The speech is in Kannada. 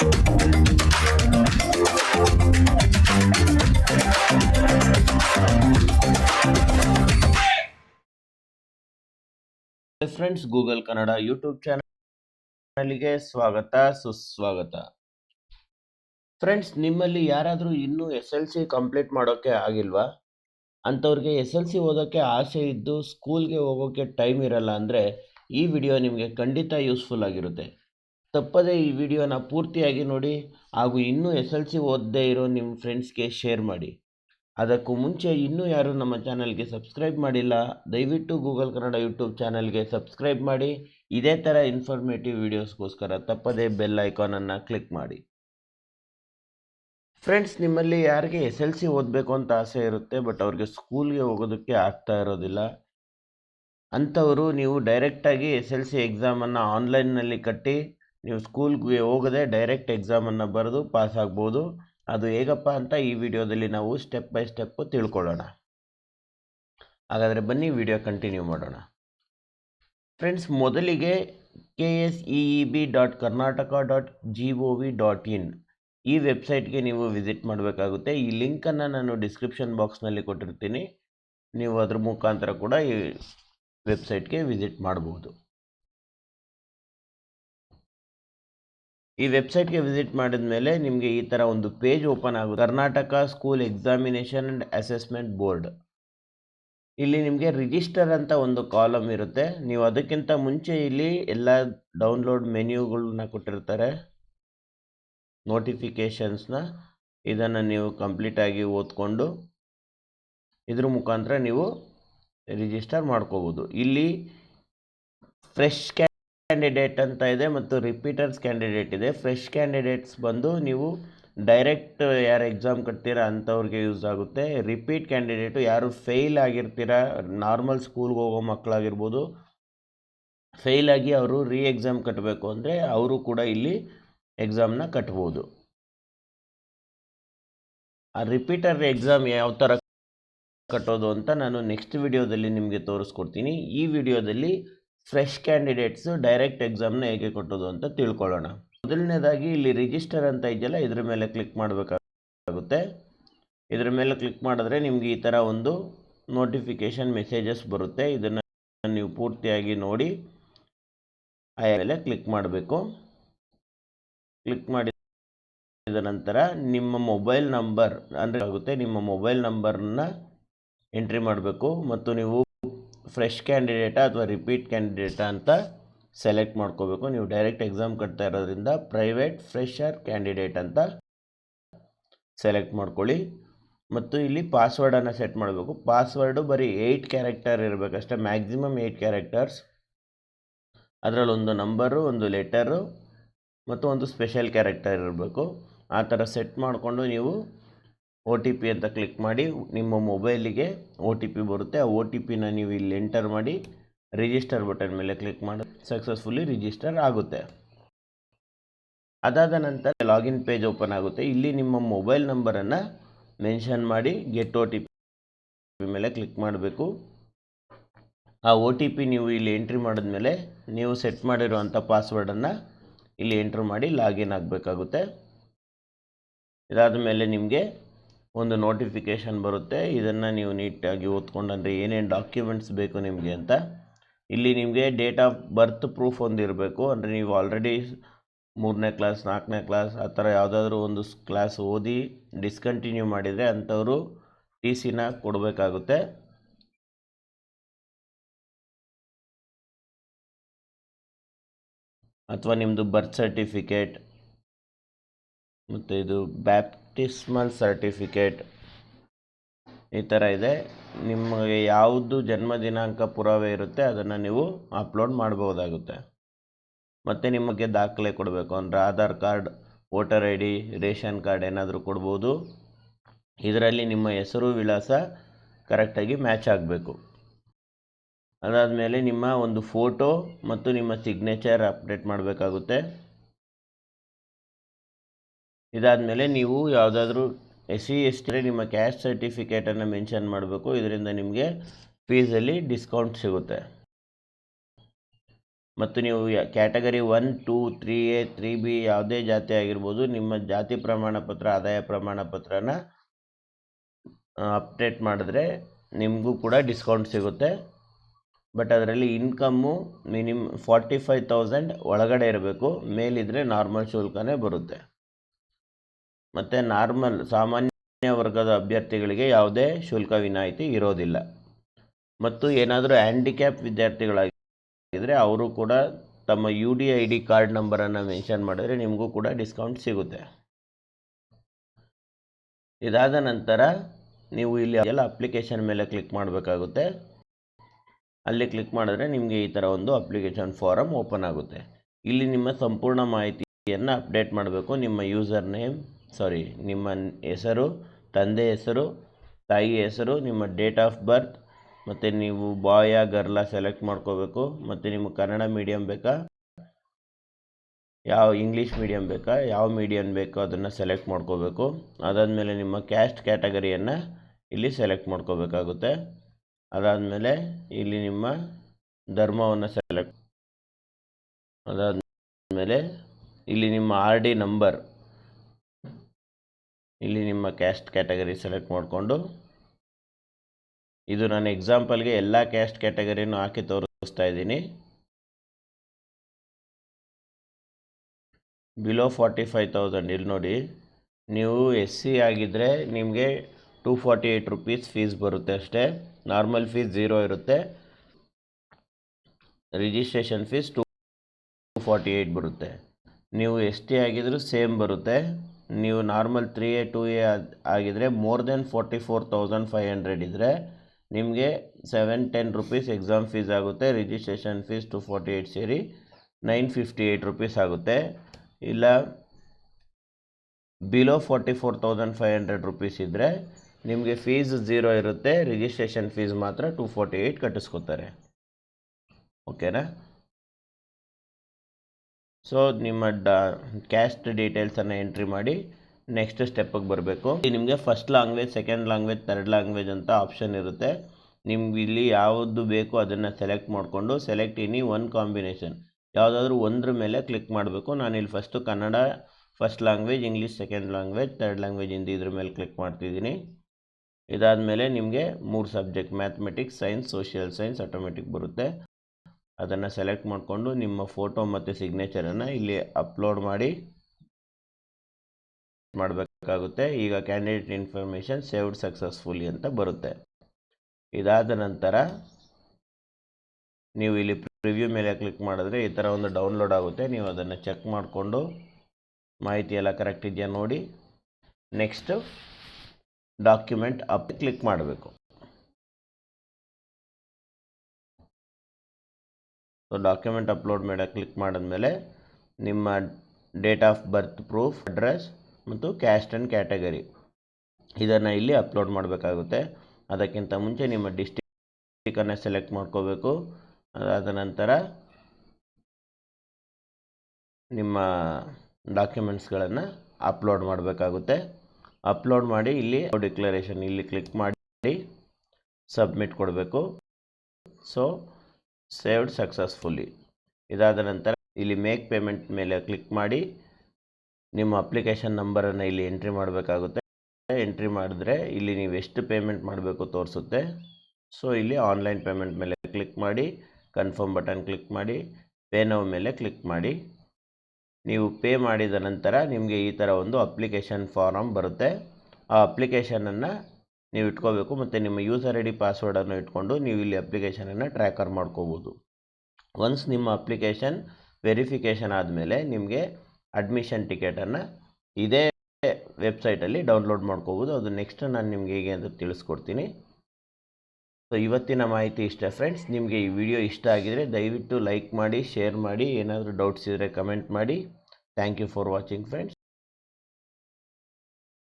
ಫ್ರೆಂಡ್ಸ್ ಗೂಗಲ್ ಕನ್ನಡ ಯೂಟ್ಯೂಬ್ ಚಾನಲ್ಗೆ ಸ್ವಾಗತ, ಸುಸ್ವಾಗತ. ಫ್ರೆಂಡ್ಸ್ ನಿಮ್ಮಲ್ಲಿ ಯಾರಾದರೂ ಇನ್ನೂ ಎಸ್ ಎಲ್ ಸಿ ಕಂಪ್ಲೀಟ್ ಮಾಡೋಕ್ಕೆ ಆಗಿಲ್ವಾ? ಅಂಥವ್ರಿಗೆ ಎಸ್ ಎಲ್ ಸಿ ಓದೋಕ್ಕೆ ಆಸೆ ಇದ್ದು ಸ್ಕೂಲ್ಗೆ ಹೋಗೋಕ್ಕೆ ಟೈಮ್ ಇರಲ್ಲ ಅಂದರೆ ಈ ವಿಡಿಯೋ ನಿಮಗೆ ಖಂಡಿತ ಯೂಸ್ಫುಲ್ ಆಗಿರುತ್ತೆ. ತಪ್ಪದೇ ಈ ವಿಡಿಯೋನ ಪೂರ್ತಿಯಾಗಿ ನೋಡಿ ಹಾಗೂ ಇನ್ನೂ ಎಸ್ ಎಲ್ ಸಿ ಓದದೇ ಇರೋ ನಿಮ್ಮ ಫ್ರೆಂಡ್ಸ್ಗೆ ಶೇರ್ ಮಾಡಿ. ಅದಕ್ಕೂ ಮುಂಚೆ ಇನ್ನೂ ಯಾರು ನಮ್ಮ ಚಾನಲ್ಗೆ ಸಬ್ಸ್ಕ್ರೈಬ್ ಮಾಡಿಲ್ಲ, ದಯವಿಟ್ಟು ಗೂಗಲ್ ಕನ್ನಡ ಯೂಟ್ಯೂಬ್ ಚಾನಲ್ಗೆ ಸಬ್ಸ್ಕ್ರೈಬ್ ಮಾಡಿ. ಇದೇ ಥರ ಇನ್ಫಾರ್ಮೇಟಿವ್ ವಿಡಿಯೋಸ್ಗೋಸ್ಕರ ತಪ್ಪದೇ ಬೆಲ್ ಐಕಾನನ್ನು ಕ್ಲಿಕ್ ಮಾಡಿ. ಫ್ರೆಂಡ್ಸ್, ನಿಮ್ಮಲ್ಲಿ ಯಾರಿಗೆ ಎಸ್ ಎಲ್ ಸಿ ಓದಬೇಕು ಅಂತ ಆಸೆ ಇರುತ್ತೆ, ಬಟ್ ಅವ್ರಿಗೆ ಸ್ಕೂಲ್ಗೆ ಹೋಗೋದಕ್ಕೆ ಆಗ್ತಾ ಇರೋದಿಲ್ಲ. ಅಂಥವರು ನೀವು ಡೈರೆಕ್ಟಾಗಿ ಎಸ್ ಎಲ್ ಸಿ ಎಕ್ಸಾಮನ್ನು ಆನ್ಲೈನ್ನಲ್ಲಿ ಕಟ್ಟಿ ನೀವು ಸ್ಕೂಲ್ಗೆ ಹೋಗದೆ ಡೈರೆಕ್ಟ್ ಎಕ್ಸಾಮನ್ನು ಬರೆದು ಪಾಸ್ ಆಗ್ಬೋದು. ಅದು ಹೇಗಪ್ಪ ಅಂತ ಈ ವಿಡಿಯೋದಲ್ಲಿ ನಾವು ಸ್ಟೆಪ್ ಬೈ ಸ್ಟೆಪ್ಪು ತಿಳ್ಕೊಳ್ಳೋಣ. ಹಾಗಾದರೆ ಬನ್ನಿ ವಿಡಿಯೋ ಕಂಟಿನ್ಯೂ ಮಾಡೋಣ. ಫ್ರೆಂಡ್ಸ್, ಮೊದಲಿಗೆ K S E E B dot Karnataka dot G O V dot in ಈ ವೆಬ್ಸೈಟ್ಗೆ ನೀವು ವಿಸಿಟ್ ಮಾಡಬೇಕಾಗುತ್ತೆ. ಈ ಲಿಂಕನ್ನು ನಾನು ಡಿಸ್ಕ್ರಿಪ್ಷನ್ ಬಾಕ್ಸ್ನಲ್ಲಿ ಕೊಟ್ಟಿರ್ತೀನಿ. ನೀವು ಅದ್ರ ಮುಖಾಂತರ ಕೂಡ ಈ ವೆಬ್ಸೈಟ್ಗೆ ವಿಸಿಟ್ ಮಾಡ್ಬೋದು. ಈ ವೆಬ್ಸೈಟ್ಗೆ ವಿಸಿಟ್ ಮಾಡಿದ ಮೇಲೆ ನಿಮಗೆ ಈ ಥರ ಒಂದು ಪೇಜ್ ಓಪನ್ ಆಗುತ್ತೆ. Karnataka school examination and assessment board ಇಲ್ಲಿ ನಿಮಗೆ ರಿಜಿಸ್ಟರ್ ಅಂತ ಒಂದು ಕಾಲಮ್ ಇರುತ್ತೆ. ನೀವು ಅದಕ್ಕಿಂತ ಮುಂಚೆ ಇಲ್ಲಿ ಎಲ್ಲ ಡೌನ್ಲೋಡ್ ಮೆನ್ಯೂಗಳನ್ನ ಕೊಟ್ಟಿರ್ತಾರೆ. ನೋಟಿಫಿಕೇಷನ್ಸ್ನ ಇದನ್ನು ನೀವು ಕಂಪ್ಲೀಟಾಗಿ ಓದ್ಕೊಂಡು ಇದ್ರ ಮುಖಾಂತರ ನೀವು ರಿಜಿಸ್ಟರ್ ಮಾಡ್ಕೋಬೋದು. ಇಲ್ಲಿ ಫ್ರೆಶ್ ಕ್ಯಾಂಡಿಡೇಟ್ ಅಂತ ಇದೆ ಮತ್ತು ರಿಪೀಟರ್ಸ್ ಕ್ಯಾಂಡಿಡೇಟ್ ಇದೆ. ಫ್ರೆಶ್ ಕ್ಯಾಂಡಿಡೇಟ್ಸ್ ಬಂದು ನೀವು ಡೈರೆಕ್ಟ್ ಯಾರು ಎಕ್ಸಾಮ್ ಕಟ್ತೀರಾ ಅಂಥವ್ರಿಗೆ ಯೂಸ್ ಆಗುತ್ತೆ. ರಿಪೀಟ್ ಕ್ಯಾಂಡಿಡೇಟು ಯಾರು ಫೇಲ್ ಆಗಿರ್ತೀರ ನಾರ್ಮಲ್ ಸ್ಕೂಲ್ಗೆ ಹೋಗೋ ಮಕ್ಕಳಾಗಿರ್ಬೋದು ಫೇಲ್ ಆಗಿ ಅವರು ರೀ ಎಕ್ಸಾಮ್ ಕಟ್ಟಬೇಕು ಅಂದರೆ ಅವರು ಕೂಡ ಇಲ್ಲಿ ಎಕ್ಸಾಮ್ನ ಕಟ್ಬೋದು. ಆ ರಿಪೀಟರ್ ಎಕ್ಸಾಮ್ ಯಾವ ಥರ ಕಟ್ಟೋದು ಅಂತ ನಾನು ನೆಕ್ಸ್ಟ್ ವಿಡಿಯೋದಲ್ಲಿ ನಿಮಗೆ ತೋರಿಸ್ಕೊಡ್ತೀನಿ. ಈ ವಿಡಿಯೋದಲ್ಲಿ ಫ್ರೆಶ್ ಕ್ಯಾಂಡಿಡೇಟ್ಸು ಡೈರೆಕ್ಟ್ ಎಕ್ಸಾಮ್ನ ಹೇಗೆ ಕೊಟ್ಟೋದು ಅಂತ ತಿಳ್ಕೊಳ್ಳೋಣ. ಮೊದಲನೇದಾಗಿ ಇಲ್ಲಿ ರಿಜಿಸ್ಟರ್ ಅಂತ ಇದೆಯಲ್ಲ, ಇದ್ರ ಮೇಲೆ ಕ್ಲಿಕ್ ಮಾಡಬೇಕಾಗುತ್ತೆ. ಇದ್ರ ಮೇಲೆ ಕ್ಲಿಕ್ ಮಾಡಿದ್ರೆ ನಿಮಗೆ ಈ ಥರ ಒಂದು ನೋಟಿಫಿಕೇಷನ್ ಮೆಸೇಜಸ್ ಬರುತ್ತೆ. ಇದನ್ನು ನೀವು ಪೂರ್ತಿಯಾಗಿ ನೋಡಿ ಮೇಲೆ ಕ್ಲಿಕ್ ಮಾಡಬೇಕು. ಕ್ಲಿಕ್ ಮಾಡಿದ ನಂತರ ನಿಮ್ಮ ಮೊಬೈಲ್ ನಂಬರ್ ಅಂದರೆ ಆಗುತ್ತೆ, ನಿಮ್ಮ ಮೊಬೈಲ್ ನಂಬರನ್ನ ಎಂಟ್ರಿ ಮಾಡಬೇಕು. ಮತ್ತು ನೀವು ಫ್ರೆಶ್ ಕ್ಯಾಂಡಿಡೇಟಾ ಅಥವಾ ರಿಪೀಟ್ ಕ್ಯಾಂಡಿಡೇಟಾ ಅಂತ ಸೆಲೆಕ್ಟ್ ಮಾಡ್ಕೋಬೇಕು. ನೀವು ಡೈರೆಕ್ಟ್ ಎಕ್ಸಾಮ್ ಕಟ್ತಾ ಇರೋದ್ರಿಂದ ಪ್ರೈವೇಟ್ ಫ್ರೆಶರ್ ಕ್ಯಾಂಡಿಡೇಟ್ ಅಂತ ಸೆಲೆಕ್ಟ್ ಮಾಡ್ಕೊಳ್ಳಿ. ಮತ್ತು ಇಲ್ಲಿ ಪಾಸ್ವರ್ಡನ್ನು ಸೆಟ್ ಮಾಡಬೇಕು. ಪಾಸ್ವರ್ಡು ಬರೀ ಏಯ್ಟ್ ಕ್ಯಾರೆಕ್ಟರ್ ಇರಬೇಕಷ್ಟೆ ಮ್ಯಾಕ್ಸಿಮಮ್ ಏಯ್ಟ್ ಕ್ಯಾರೆಕ್ಟರ್ಸ್ ಅದರಲ್ಲಿ ಒಂದು ನಂಬರು ಒಂದು ಲೆಟರು ಮತ್ತು ಒಂದು ಸ್ಪೆಷಲ್ ಕ್ಯಾರೆಕ್ಟರ್ ಇರಬೇಕು. ಆ ಥರ ಸೆಟ್ ಮಾಡಿಕೊಂಡು ನೀವು ಒ ಟಿ ಪಿ ಅಂತ ಕ್ಲಿಕ್ ಮಾಡಿ ನಿಮ್ಮ ಮೊಬೈಲಿಗೆ ಒ ಟಿ ಪಿ ಬರುತ್ತೆ. ಆ ಒ ಟಿ ಪಿನ ನೀವು ಇಲ್ಲಿ ಎಂಟರ್ ಮಾಡಿ, ರಿಜಿಸ್ಟರ್ ಬಟನ್ ಮೇಲೆ ಕ್ಲಿಕ್ ಮಾಡಿ ಸಕ್ಸಸ್ಫುಲಿ ರಿಜಿಸ್ಟರ್ ಆಗುತ್ತೆ. ಅದಾದ ನಂತರ ಲಾಗಿನ್ ಪೇಜ್ ಓಪನ್ ಆಗುತ್ತೆ. ಇಲ್ಲಿ ನಿಮ್ಮ ಮೊಬೈಲ್ ನಂಬರನ್ನು ಮೆನ್ಷನ್ ಮಾಡಿ ಗೆಟ್ ಒ ಟಿ ಪಿ ಮೇಲೆ ಕ್ಲಿಕ್ ಮಾಡಬೇಕು. ಆ ಒ ಟಿ ಪಿ ನೀವು ಇಲ್ಲಿ ಎಂಟ್ರಿ ಮಾಡಿದ್ಮೇಲೆ ನೀವು ಸೆಟ್ ಮಾಡಿರುವಂಥ ಪಾಸ್ವರ್ಡನ್ನು ಇಲ್ಲಿ ಎಂಟ್ರ್ ಮಾಡಿ ಲಾಗಿನ್ ಆಗಬೇಕಾಗುತ್ತೆ. ಇದಾದ ಮೇಲೆ ನಿಮಗೆ ಒಂದು ನೋಟಿಫಿಕೇಷನ್ ಬರುತ್ತೆ. ಇದನ್ನು ನೀವು ನೀಟಾಗಿ ಓದ್ಕೊಂಡ್ರೆ ಏನೇನು ಡಾಕ್ಯುಮೆಂಟ್ಸ್ ಬೇಕು ನಿಮಗೆ ಅಂತ. ಇಲ್ಲಿ ನಿಮಗೆ ಡೇಟ್ ಆಫ್ ಬರ್ತ್ ಪ್ರೂಫ್ ಒಂದು ಇರಬೇಕು. ಅಂದರೆ ನೀವು ಆಲ್ರೆಡಿ ಮೂರನೇ ಕ್ಲಾಸ್ ನಾಲ್ಕನೇ ಕ್ಲಾಸ್ ಆ ಥರ ಯಾವುದಾದ್ರೂ ಒಂದು ಕ್ಲಾಸ್ ಓದಿ ಡಿಸ್ಕಂಟಿನ್ಯೂ ಮಾಡಿದರೆ ಅಂಥವರು ಟಿ ಸಿನ ಕೊಡಬೇಕಾಗುತ್ತೆ. ಅಥವಾ ನಿಮ್ಮದು ಬರ್ತ್ ಸರ್ಟಿಫಿಕೇಟ್ ಮತ್ತು ಇದು ಬ್ಯಾಪ್ಟಿಸ್ಮಲ್ ಸರ್ಟಿಫಿಕೇಟ್ ಈ ಥರ ಇದೆ. ನಿಮಗೆ ಯಾವುದು ಜನ್ಮ ದಿನಾಂಕ ಪುರಾವೆ ಇರುತ್ತೆ, ಅದನ್ನು ನೀವು ಅಪ್ಲೋಡ್ ಮಾಡ್ಬೋದಾಗುತ್ತೆ ಮತ್ತು ನಿಮಗೆ ದಾಖಲೆ ಕೊಡಬೇಕು. ಅಂದರೆ Aadhaar card, voter I D, ration card ಏನಾದರೂ ಕೊಡ್ಬೋದು. ಇದರಲ್ಲಿ ನಿಮ್ಮ ಹೆಸರು, ವಿಳಾಸ ಕರೆಕ್ಟಾಗಿ ಮ್ಯಾಚ್ ಆಗಬೇಕು. ಅದಾದಮೇಲೆ ನಿಮ್ಮ ಒಂದು ಫೋಟೋ ಮತ್ತು ನಿಮ್ಮ ಸಿಗ್ನೇಚರ್ ಅಪ್ಡೇಟ್ ಮಾಡಬೇಕಾಗುತ್ತೆ. ಇದಾದಮೇಲೆ ನೀವು ಯಾವುದಾದ್ರೂ ಎಸ್ ಸಿ ಎಸ್ ಟಿ ನಿಮ್ಮ ಕ್ಯಾಸ್ಟ್ ಸರ್ಟಿಫಿಕೇಟನ್ನು ಮೆನ್ಷನ್ ಮಾಡಬೇಕು. ಇದರಿಂದ ನಿಮಗೆ ಫೀಸಲ್ಲಿ ಡಿಸ್ಕೌಂಟ್ ಸಿಗುತ್ತೆ. ಮತ್ತು ನೀವು category one two three A three B ಯಾವುದೇ ಜಾತಿ ಆಗಿರ್ಬೋದು, ನಿಮ್ಮ ಜಾತಿ ಪ್ರಮಾಣ ಪತ್ರ, ಆದಾಯ ಪ್ರಮಾಣ ಪತ್ರನ ಅಪ್ಡೇಟ್ ಮಾಡಿದ್ರೆ ನಿಮಗೂ ಕೂಡ ಡಿಸ್ಕೌಂಟ್ ಸಿಗುತ್ತೆ. ಬಟ್ ಅದರಲ್ಲಿ income minimum forty five thousand ಒಳಗಡೆ ಇರಬೇಕು. ಮೇಲಿದ್ದರೆ ನಾರ್ಮಲ್ ಶುಲ್ಕನೇ ಬರುತ್ತೆ. ಮತ್ತು ನಾರ್ಮಲ್ ಸಾಮಾನ್ಯ ವರ್ಗದ ಅಭ್ಯರ್ಥಿಗಳಿಗೆ ಯಾವುದೇ ಶುಲ್ಕ ವಿನಾಯಿತಿ ಇರೋದಿಲ್ಲ. ಮತ್ತು ಏನಾದರೂ ಹ್ಯಾಂಡಿಕ್ಯಾಪ್ ವಿದ್ಯಾರ್ಥಿಗಳಾಗಿದ್ದರೆ ಅವರು ಕೂಡ ತಮ್ಮ U D I D card ನಂಬರನ್ನು ಮೆನ್ಷನ್ ಮಾಡಿದ್ರೆ ನಿಮಗೂ ಕೂಡ ಡಿಸ್ಕೌಂಟ್ ಸಿಗುತ್ತೆ. ಇದಾದ ನಂತರ ನೀವು ಇಲ್ಲಿ ಎಲ್ಲ ಅಪ್ಲಿಕೇಶನ್ ಮೇಲೆ ಕ್ಲಿಕ್ ಮಾಡಬೇಕಾಗುತ್ತೆ. ಅಲ್ಲಿ ಕ್ಲಿಕ್ ಮಾಡಿದ್ರೆ ನಿಮಗೆ ಈ ಥರ ಒಂದು ಅಪ್ಲಿಕೇಶನ್ ಫಾರಮ್ ಓಪನ್ ಆಗುತ್ತೆ. ಇಲ್ಲಿ ನಿಮ್ಮ ಸಂಪೂರ್ಣ ಮಾಹಿತಿಯನ್ನು ಅಪ್ಡೇಟ್ ಮಾಡಬೇಕು. ನಿಮ್ಮ ಯೂಸರ್ ನೇಮ್ ಸಾರಿ ನಿಮ್ಮ ಹೆಸರು, ತಂದೆ ಹೆಸರು, ತಾಯಿ ಹೆಸರು, ನಿಮ್ಮ ಡೇಟ್ ಆಫ್ ಬರ್ತ್ ಮತ್ತು ನೀವು ಬಾಯ ಗರ್ಲ ಸೆಲೆಕ್ಟ್ ಮಾಡ್ಕೋಬೇಕು, ಮತ್ತು ನಿಮ್ಮ ಕನ್ನಡ ಮೀಡಿಯಮ್ ಬೇಕಾ? ಯಾವ ಇಂಗ್ಲೀಷ್ ಮೀಡಿಯಮ್ ಬೇಕಾ? ಯಾವ ಮೀಡಿಯಮ್ ಬೇಕೋ ಅದನ್ನು ಸೆಲೆಕ್ಟ್ ಮಾಡ್ಕೋಬೇಕು. ಅದಾದಮೇಲೆ ನಿಮ್ಮ ಕ್ಯಾಸ್ಟ್ ಕ್ಯಾಟಗರಿಯನ್ನು ಇಲ್ಲಿ ಸೆಲೆಕ್ಟ್ ಮಾಡ್ಕೋಬೇಕಾಗುತ್ತೆ. ಅದಾದಮೇಲೆ ಇಲ್ಲಿ ನಿಮ್ಮ ಧರ್ಮವನ್ನು ಸೆಲೆಕ್ಟ್ ಅದಾದಮೇಲೆ ಇಲ್ಲಿ ನಿಮ್ಮ ಆರ್ ಡಿ ನಂಬರ್ ಇಲ್ಲಿ ನಿಮ್ಮ ಕ್ಯಾಸ್ಟ್ ಕ್ಯಾಟಗರಿ ಸೆಲೆಕ್ಟ್ ಮಾಡಿಕೊಂಡು, ಇದು ನಾನು ಎಕ್ಸಾಂಪಲ್ಗೆ ಎಲ್ಲ ಕ್ಯಾಸ್ಟ್ ಕ್ಯಾಟಗರಿನೂ ಹಾಕಿ ತೋರಿಸ್ತಾ ಇದ್ದೀನಿ. ಬಿಲೋ ಫಾರ್ಟಿ ಫೈವ್ ತೌಸಂಡ್ ಇಲ್ಲಿ ನೋಡಿ, ನೀವು ಎಸ್ ಸಿ ಆಗಿದ್ದರೆ ನಿಮಗೆ two forty eight rupees fees ಬರುತ್ತೆ ಅಷ್ಟೇ. ನಾರ್ಮಲ್ ಫೀಸ್ ಝೀರೋ ಇರುತ್ತೆ. Registration fees two forty eight ಬರುತ್ತೆ. ನೀವು ಎಸ್ ಟಿ ಆಗಿದ್ದರೂ ಸೇಮ್ ಬರುತ್ತೆ. ನೀವು normal three A two A ಆಗಿದ್ದರೆ more than forty four thousand five hundred ಇದ್ದರೆ ನಿಮಗೆ seven ten rupees exam fees ಆಗುತ್ತೆ. Registration fees two forty eight ಸೇರಿ ನೈನ್ ಫಿಫ್ಟಿ ಏಯ್ಟ್ ರುಪೀಸ್ ಆಗುತ್ತೆ. ಇಲ್ಲ below forty four thousand five hundred rupees ಇದ್ದರೆ ನಿಮಗೆ ಫೀಸ್ ಝೀರೋ ಇರುತ್ತೆ. ರಿಜಿಸ್ಟ್ರೇಷನ್ ಫೀಸ್ ಮಾತ್ರ ಟು ಫೋರ್ಟಿ ಏಯ್ಟ್ ಕಟ್ಟಿಸ್ಕೊತಾರೆ ಓಕೆನಾ ಸೊ ನಿಮ್ಮ ಡ ಕ್ಯಾಸ್ಟ್ ಡೀಟೇಲ್ಸನ್ನು ಎಂಟ್ರಿ ಮಾಡಿ ನೆಕ್ಸ್ಟ್ ಸ್ಟೆಪ್ಪಿಗೆ ಬರಬೇಕು. ನಿಮಗೆ first language second language third language ಅಂತ ಆಪ್ಷನ್ ಇರುತ್ತೆ. ನಿಮ್ಗೆ ಇಲ್ಲಿ ಯಾವುದು ಬೇಕು ಅದನ್ನು ಸೆಲೆಕ್ಟ್ ಮಾಡಿಕೊಂಡು ಸೆಲೆಕ್ಟ್ ಇನಿ ಒನ್ ಕಾಂಬಿನೇಷನ್ ಯಾವುದಾದ್ರೂ ಒಂದ್ರ ಮೇಲೆ ಕ್ಲಿಕ್ ಮಾಡಬೇಕು. ನಾನು ಇಲ್ಲಿ first Kannada first language English second language third language Hindi ಇದ್ರ ಮೇಲೆ ಕ್ಲಿಕ್ ಮಾಡ್ತಿದ್ದೀನಿ. ಇದಾದಮೇಲೆ ನಿಮಗೆ ಮೂರು subject mathematics science social science automatic ಬರುತ್ತೆ. ಅದನ್ನು ಸೆಲೆಕ್ಟ್ ಮಾಡಿಕೊಂಡು ನಿಮ್ಮ ಫೋಟೋ ಮತ್ತು ಸಿಗ್ನೇಚರನ್ನು ಇಲ್ಲಿ ಅಪ್ಲೋಡ್ ಮಾಡಿ ಮಾಡಬೇಕಾಗುತ್ತೆ. ಈಗ ಕ್ಯಾಂಡಿಡೇಟ್ ಇನ್ಫಾರ್ಮೇಷನ್ ಸೇವ್ಡ್ ಸಕ್ಸಸ್ಫುಲಿ ಅಂತ ಬರುತ್ತೆ. ಇದಾದ ನಂತರ ನೀವು ಇಲ್ಲಿ ಪ್ರಿವ್ಯೂ ಮೇಲೆ ಕ್ಲಿಕ್ ಮಾಡಿದ್ರೆ ಈ ಥರ ಒಂದು ಡೌನ್ಲೋಡ್ ಆಗುತ್ತೆ. ನೀವು ಅದನ್ನು ಚೆಕ್ ಮಾಡಿಕೊಂಡು ಮಾಹಿತಿ ಎಲ್ಲ ಕರೆಕ್ಟ್ ಇದೆಯಾ ನೋಡಿ. ನೆಕ್ಸ್ಟು ಡಾಕ್ಯುಮೆಂಟ್ ಅಪ್ ಕ್ಲಿಕ್ ಮಾಡಬೇಕು. ಡಾಕ್ಯುಮೆಂಟ್ ಅಪ್ಲೋಡ್ ಮೇಲೆ ಕ್ಲಿಕ್ ಮಾಡಿದ್ಮೇಲೆ ನಿಮ್ಮ date of birth proof address ಮತ್ತು ಕ್ಯಾಸ್ಟ್ ಆ್ಯಂಡ್ ಕ್ಯಾಟಗರಿ ಇದನ್ನು ಇಲ್ಲಿ ಅಪ್ಲೋಡ್ ಮಾಡಬೇಕಾಗುತ್ತೆ. ಅದಕ್ಕಿಂತ ಮುಂಚೆ ನಿಮ್ಮ ಡಿಸ್ಟಿಕನ್ನು ಸೆಲೆಕ್ಟ್ ಮಾಡ್ಕೋಬೇಕು. ಅದಾದ ನಂತರ ನಿಮ್ಮ ಡಾಕ್ಯುಮೆಂಟ್ಸ್ಗಳನ್ನು ಅಪ್ಲೋಡ್ ಮಾಡಬೇಕಾಗುತ್ತೆ. ಅಪ್ಲೋಡ್ ಮಾಡಿ ಇಲ್ಲಿ ಡಿಕ್ಲರೇಷನ್ ಇಲ್ಲಿ ಕ್ಲಿಕ್ ಮಾಡಿ ಸಬ್ಮಿಟ್ ಕೊಡಬೇಕು. ಸೊ ಸೇವ್ಡ್ ಸಕ್ಸಸ್ಫುಲ್ಲಿ ಇದಾದ ನಂತರ ಇಲ್ಲಿ ಮೇಕ್ ಪೇಮೆಂಟ್ ಮೇಲೆ ಕ್ಲಿಕ್ ಮಾಡಿ ನಿಮ್ಮ ಅಪ್ಲಿಕೇಶನ್ ನಂಬರನ್ನು ಇಲ್ಲಿ ಎಂಟ್ರಿ ಮಾಡಬೇಕಾಗುತ್ತೆ. ಎಂಟ್ರಿ ಮಾಡಿದ್ರೆ ಇಲ್ಲಿ ನೀವು ಎಷ್ಟು ಪೇಮೆಂಟ್ ಮಾಡಬೇಕು ತೋರಿಸುತ್ತೆ. ಸೊ ಇಲ್ಲಿ ಆನ್ಲೈನ್ ಪೇಮೆಂಟ್ ಮೇಲೆ ಕ್ಲಿಕ್ ಮಾಡಿ ಕನ್ಫರ್ಮ್ ಬಟನ್ ಕ್ಲಿಕ್ ಮಾಡಿ ಪೇ ಮೇಲೆ ಕ್ಲಿಕ್ ಮಾಡಿ. ನೀವು ಪೇ ಮಾಡಿದ ನಂತರ ನಿಮಗೆ ಈ ಥರ ಒಂದು ಅಪ್ಲಿಕೇಶನ್ ಫಾರಮ್ ಬರುತ್ತೆ. ಆ ಅಪ್ಲಿಕೇಶನನ್ನು ನೀವು ಇಟ್ಕೋಬೇಕು ಮತ್ತು ನಿಮ್ಮ ಯೂಸರ್ ಐ ಡಿ ಪಾಸ್ವರ್ಡನ್ನು ಇಟ್ಕೊಂಡು ನೀವು ಇಲ್ಲಿ ಅಪ್ಲಿಕೇಶನನ್ನು ಟ್ರ್ಯಾಕರ್ ಮಾಡ್ಕೋಬೋದು. ಒನ್ಸ್ ನಿಮ್ಮ ಅಪ್ಲಿಕೇಶನ್ ವೆರಿಫಿಕೇಷನ್ ಆದಮೇಲೆ ನಿಮಗೆ ಅಡ್ಮಿಷನ್ ಟಿಕೆಟನ್ನು ಇದೇ ವೆಬ್ಸೈಟಲ್ಲಿ ಡೌನ್ಲೋಡ್ ಮಾಡ್ಕೋಬೋದು. ಅದು ನೆಕ್ಸ್ಟ್ ನಾನು ನಿಮಗೆ ಹೇಗೆ ಅಂತ ತಿಳಿಸ್ಕೊಡ್ತೀನಿ. ಸೊ ಇವತ್ತಿನ ಮಾಹಿತಿ ಇಷ್ಟ ಫ್ರೆಂಡ್ಸ್ ನಿಮಗೆ ಈ ವಿಡಿಯೋ ಇಷ್ಟ ಆಗಿದರೆ ದಯವಿಟ್ಟು ಲೈಕ್ ಮಾಡಿ ಶೇರ್ ಮಾಡಿ, ಏನಾದರೂ ಡೌಟ್ಸ್ ಇದ್ದರೆ ಕಮೆಂಟ್ ಮಾಡಿ. Thank you for watching friends